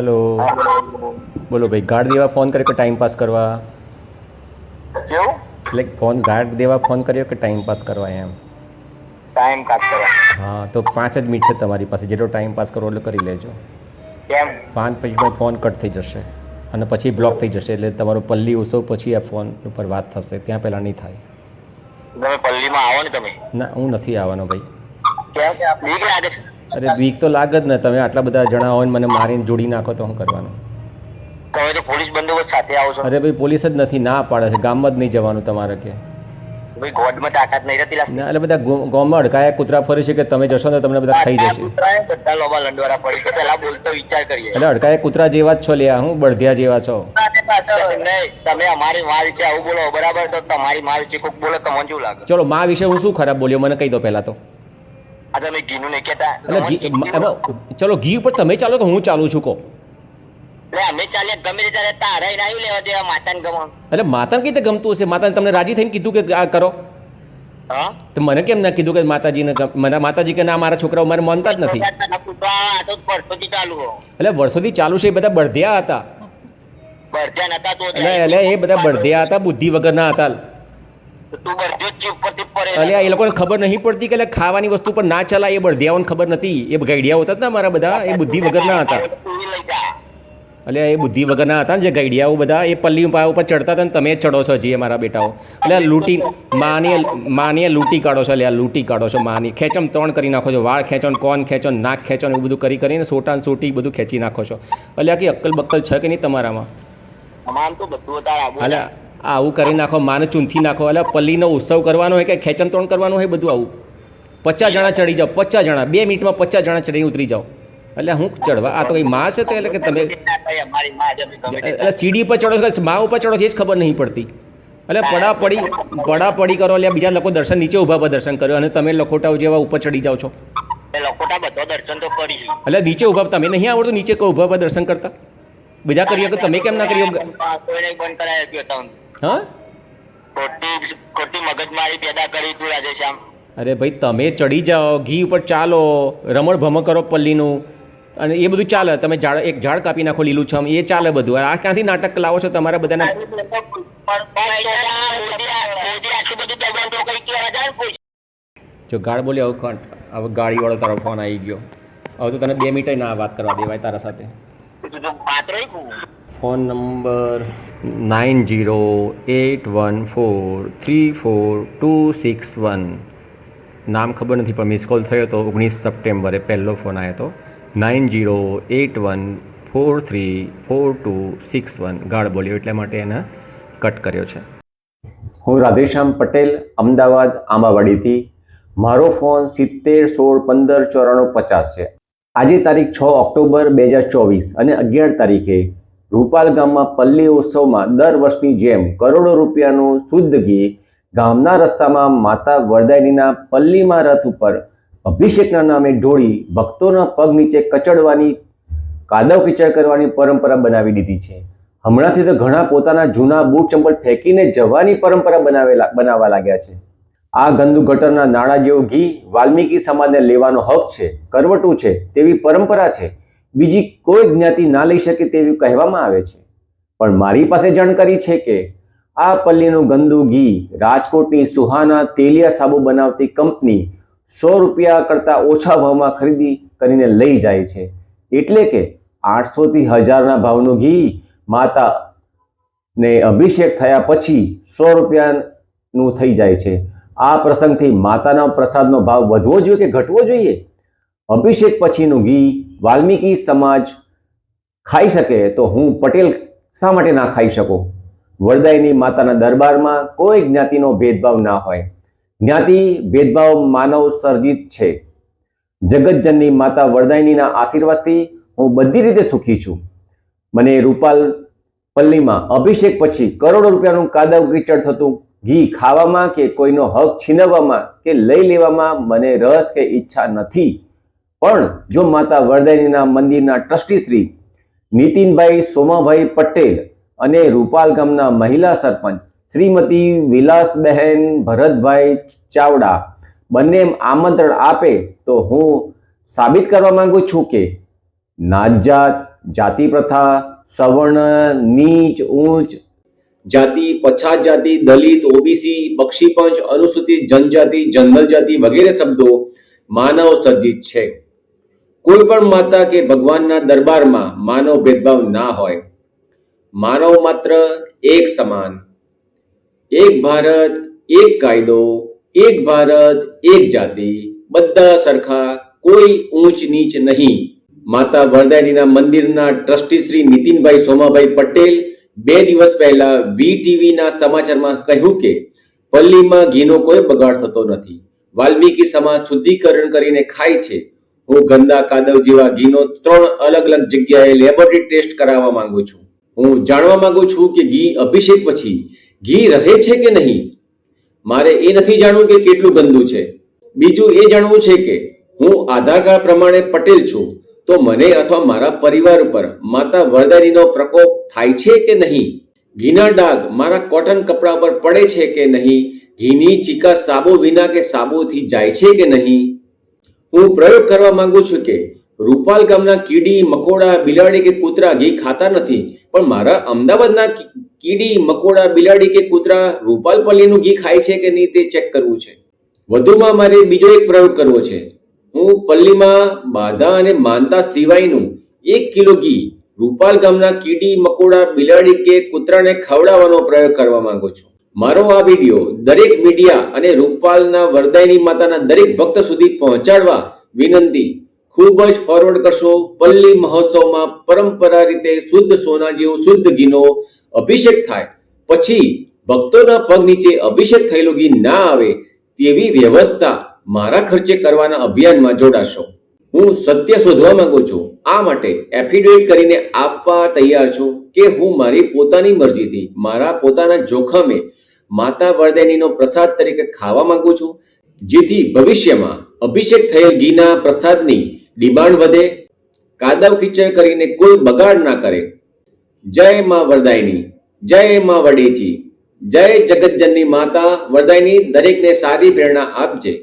Hello બોલો ભાઈ guard દેવા ફોન કર્યો કે ટાઈમ પાસ કરવા? એટલે ફોન ગાર્ડ દેવા ફોન કર્યો કે ટાઈમ પાસ કરવા એમ? ટાઈમ પાસ કરવા. હા તો પાંચ જ મિનિટ છે તમારી પાસે. જેટલો ટાઈમ પાસ કરવો એટલે કરી લેજો. કેમ? પાંચ પછી ફોન કટ થઈ જશે. અને પછી બ્લોક થઈ જશે. એટલે તમારો પલ્લી ઉત્સવ પછી આ ફોન ઉપર વાત થશે. ત્યાં પહેલાં નહીં થાય. તમે પલ્લીમાં આવો ને તમે? ના હું નથી આવવાનો ભાઈ. કેમ? કે બીક લાગે છે. અરે વીક તો લાગે જ ને તમે આટલા બધા જણા હોય ને મને મારીને જોડી નાખો તો હું કરવાનું? તમે તો પોલીસ બંદોબસ્ત સાથે આવો છો. અરે ભાઈ પોલીસ જ નથી ના પાડે છે ગામમાં જ નહીં જવાનું તમારે કે. ભાઈ ગોડમાં તાકાત નહીં રહેતી લાગતી. ના એટલે બધા ગો- ગામમાં અડકાયા કૂતરા ફરે છે કે તમે જશો ને તમને બધા ખાઈ જશે. બધા લોબા લંડવારા પડી તો પહેલા બોલતો વિચાર કરીએ. એટલે અડકાયા કૂતરા જેવા જ છો લ્યા હું બળધિયા જેવા છો. તમે અમારી માં વિશે આવું બોલો બરાબર? તો તમારી માં વિશે કોઈક બોલો તો શું લાગે? ચલો માં વિશે હું શું ખરાબ બોલ્યો? મને કહી દો પહેલાં તો. આ તમે ઘીનું નહીં કહેતા? ચલો ઘી ઉપર તમે ચાલો કે હું ચાલું છું કહો. અમે ચાલ્યા ગમે તે તારે તારે નાયું લેવા દેવા માતાને ગમો. એટલે માતાને કઈ રીતે ગમતું હશે? માતાને તમને રાજી થઈને કીધું કે આ કરો? તો મને કેમ ના કીધું કે માતાજીને મને માતાજી કે ના મારા છોકરાઓ મારે માનતા જ નથી. એટલે વર્ષોથી ચાલુ છે એ બધા બળધિયા હતા. એટલે એટલે એ બધા બળધિયા હતા બુદ્ધિ વગરના હતા. એટલે એ લોકોને ખબર નહીં પડતી કે ખાવાની વસ્તુ પર ના ચલાય એ બળધિયાઓને ખબર નથી. એ ગાઈડિયાઓ હતા ને મારા બધા. એ બુદ્ધિ વગરના હતા. એટલે એ બુદ્ધિ વગરના હતા ને જે ગાઈડિયાઓ બધા એ પલ્લી ઉપર ચડતા હતા ને તમે ચડો છો હજી મારા બેટાઓ. એટલે લૂંટી માની માની લૂંટી કાઢો છો એટલે આ લૂંટી કાઢો છો માની ખેંચમ ત્રણ કરી નાખો છો વાળ ખેંચો ને કોન ખેંચો ને નાક ખેંચો ને એવું બધું કરી કરીને સોટાન સોટી બધું ખેંચી નાખો છો. એટલે આખી અક્કલ બક્કલ છે કે નહીં તમારામાં? તો બધું આવું કરી નાખો માને ચૂંથી નાખો એટલે પલ્લીનો ઉત્સવ કરવાનો હોય કે ખેંચન ત્રણ કરવાનું હોય બધું આવું પચાસ જણા ચડી જાઓ પચાસ જણા બે મિનિટમાં પચાસ જણા ચડી ઉતરી જાઓ એટલે હું ચડવા આ તો કઈ માં છે તો એટલે કે તમે એટલે સીડી પર ચડો છો માં ઉપર ચડો છો એ જ ખબર નહીં પડતી એટલે પડા પડી પડા પડી કરો એટલે બીજા લોકો દર્શન નીચે ઊભા પર દર્શન કર્યો અને તમે લખોટાઓ જેવા ઉપર ચડી જાઓ છો એટલે નીચે ઊભા તમે નહીં આવડતું નીચે ઊભા પર દર્શન કરતા બીજા કરીએ તો તમે કેમ ના કર્યો હા? ખોટી ખોટી મગજમારી પેદા કરી તું રાજેશ્યામ. અરે ભાઈ તમે ચડી જાઓ ઘી ઉપર ચાલો રમણ ભમણ કરો પલ્લીનું. અને એ બધું ચાલે તમે ઝાડ એક ઝાડ કાપી નાખો લીલું છમ એ ચાલે બધું. આ ક્યાંથી નાટક લાવો છો તમારા બધાના? જો ગાળ બોલી હવે કોણ હવે ગાડીવાળો તારો ફોન આવી ગયો. હવે તો તને બે મિનિટ ના વાત કરવા દેવાય તારા સાથે. Phone number nine zero eight one four three four two six one. નામ ખબર નથી, પણ મિસ કોલ થયો હતો ઓગણીસ સપ્ટેમ્બરે પહેલો ફોન આવ્યો હતો nine zero eight one four three four two six one. ગાળ બોલ્યો એટલા માટે એને કટ કર્યો છે. હું રાધેશ્યામ પટેલ, અમદાવાદ, આંબાવાડીથી. મારો ફોન સિત્તેર, સોળ, પંદર, ચોરાણું, પચાસ છે. આજે તારીખ છ ઓક્ટોબર, બે હજાર ચોવીસ અને અગિયાર તારીખે રૂપાલ ગામમાં પલ્લી ઉત્સવમાં દર વર્ષની જેમ કરોડો રૂપિયાનું શુદ્ધ ઘી ગામના રસ્તામાં માતા વરદાયનીના પલ્લીમાં રથ ઉપર અભિષેકના નામે ઢોળી ભક્તોના પગ નીચે કચડવાની, કાદવ કીચડ કરવાની પરંપરા બનાવી દીધી છે. હમણાંથી તો ઘણા પોતાના જૂના બૂટ ચંપલ ફેંકીને જવાની પરંપરા બનાવેલા, બનાવવા લાગ્યા છે. આ ગંદુ ગટરના નાણાં જેવું ઘી વાલ્મીકી સમાજને લેવાનો હક છે, કરવટું છે તેવી પરંપરા છે. બીજી કોઈ જ્ઞાતિ ના લઈ શકે તેવું કહેવામાં આવે છે. પણ મારી પાસે જાણકારી છે કે આ પલ્લીનું ગંદુ ઘી રાજકોટની સુહાના તેલિયા સાબુ બનાવતી કંપની સો રૂપિયા કરતાં ઓછા ભાવમાં ખરીદી કરીને લઈ જાય છે. એટલે કે આઠસોથી હજારના ભાવનું ઘી માતા ને અભિષેક થયા પછી સો રૂપિયાનું થઈ જાય છે. આ પ્રસંગથી માતાના પ્રસાદનો ભાવ વધવો જોઈએ કે ઘટવો જોઈએ? અભિષેક પછીનું ઘી વાલ્મીકી સમાજ ખાઈ શકે તો હું પટેલ શા માટે ના ખાઈ શકું? વરદાયની માતાના દરબારમાં કોઈ જ્ઞાતિનો ભેદભાવ ના હોય. જ્ઞાતિ, ભેદભાવ માનવ સર્જિત છે. જગતજનની માતા વરદાયનીના આશીર્વાદથી હું બધી રીતે સુખી છું. મને રૂપાલ પલ્લીમાં અભિષેક પછી કરોડો રૂપિયાનું કાદવ કીચડ થતું ઘી ખાવામાં કે કોઈનો હક છીનવવામાં કે લઈ લેવામાં મને રસ કે ઈચ્છા નથી. પણ જો માતા વરદાયનીના મંદિરના ટ્રસ્ટી શ્રી નીતિનભાઈ સોમાભાઈ પટેલ અને રૂપાલ ગામના મહિલા સરપંચ શ્રીમતી વિલાસબહેન ભરતભાઈ ચાવડા બંને આમંત્રણ આપે, તો હું સાબિત કરવા માંગુ છું કે નાતજાત જાતિ પ્રથા સવર્ણ, નીચ, ઊંચ, જાતિ પછાત જાતિ દલિત, ઓબીસી, બક્ષીપંચ, અનુસૂચિત જનજાતિ જંગલ જાતિ વગેરે શબ્દો માનવ સર્જિત છે. કોઈ પણ માતા કે ભગવાનના દરબારમાં માનવ ભેદભાવ ના હોય, માનવ માત્ર એક સમાન. એક ભારત, એક કાયદો, એક ભારત, એક જાતિ, બધા સરખા, કોઈ ઊંચ નીચ નહીં. માતા વરદાયનીના મંદિરના ટ્રસ્ટી શ્રી નીતિનભાઈ સોમાભાઈ પટેલ બે દિવસ પહેલા વી ટીવીના સમાચારમાં કહ્યું કે, પલ્લીમાં ઘીનો કોઈ બગાડ થતો નથી. વાલ્મીકી સમાજ શુદ્ધિકરણ કરીને ખાય છે. હું ગંદા કાદવ જેવા ઘીનો ત્રણ અલગ અલગ જગ્યાએ લેબોરેટરી ટેસ્ટ કરાવવા માંગુ છું. હું જાણવા માંગુ છું કે ઘી અભિષેક પછી ઘી રહે છે કે નહીં? મારે એ નથી જાણવું કે કેટલું ગંદુ છે. બીજું એ જાણવું છે કે હું આધાર કાર્ડ પ્રમાણે પટેલ છું, તો મને અથવા મારા પરિવાર ઉપર માતા વરદારીનો પ્રકોપ થાય છે કે નહીં? ઘીના ડાઘ મારા કોટન કપડા પર પડે છે કે નહીં? ઘીની ચીકા સાબુ વિના કે સાબુથી જાય છે કે નહીં? હું પ્રયોગ કરવા માંગુ છું કે રૂપાલ ગામના કીડી, મકોડા, બિલાડી કે કૂતરા ઘી ખાતા નથી, પણ મારા અમદાવાદના કીડી, મકોડા, બિલાડી કે કૂતરા રૂપાલ પલ્લીનું ઘી ખાય છે કે નહીં તે ચેક કરવું છે. વધુમાં મારે બીજો એક પ્રયોગ કરવો છે. હું પલ્લીમાં બાધા અને માનતા સિવાયનું એક કિલો ઘી રૂપાલ ગામના કીડી, મકોડા, બિલાડી કે કૂતરાને ખવડાવવાનો પ્રયોગ કરવા માંગુ છું. મારો આ વીડિયો દરેક મીડિયા અને રૂપાલના વરદાયની માતાના દરેક ભક્ત સુધી પહોંચાડવા વિનંતી. ખૂબ જ ફોરવર્ડ કરશો પલ્લી મહોત્સવમાં પરંપરા રીતે શુદ્ધ સોના જેવું શુદ્ધ ઘીનો અભિષેક થાય. પછી ભક્તોના પગ નીચે અભિષેક થયેલું ઘી ના આવે તેવી વ્યવસ્થા મારા ખર્ચે કરવાના અભિયાનમાં જોડાશો. હું સત્ય શોધવા માંગુ છું. આ માટે એફિડેવિટ કરીને આપવા તૈયાર છું કે હું મારી પોતાની મરજીથી, મારા પોતાના જોખમે માતા વરદાયનીનો પ્રસાદ તરીકે ખાવા માંગુ છું, જેથી ભવિષ્યમાં અભિષેક થયેલ ઘીના પ્રસાદની ડિમાન્ડ વધે, કાદવ કિચડ કરીને કોઈ બગાડ ના કરે. જય માં વરદાયની, જય માં વડેચી, જય જગતજનની માતા વરદાયની દરેકને સારી પ્રેરણા આપજે.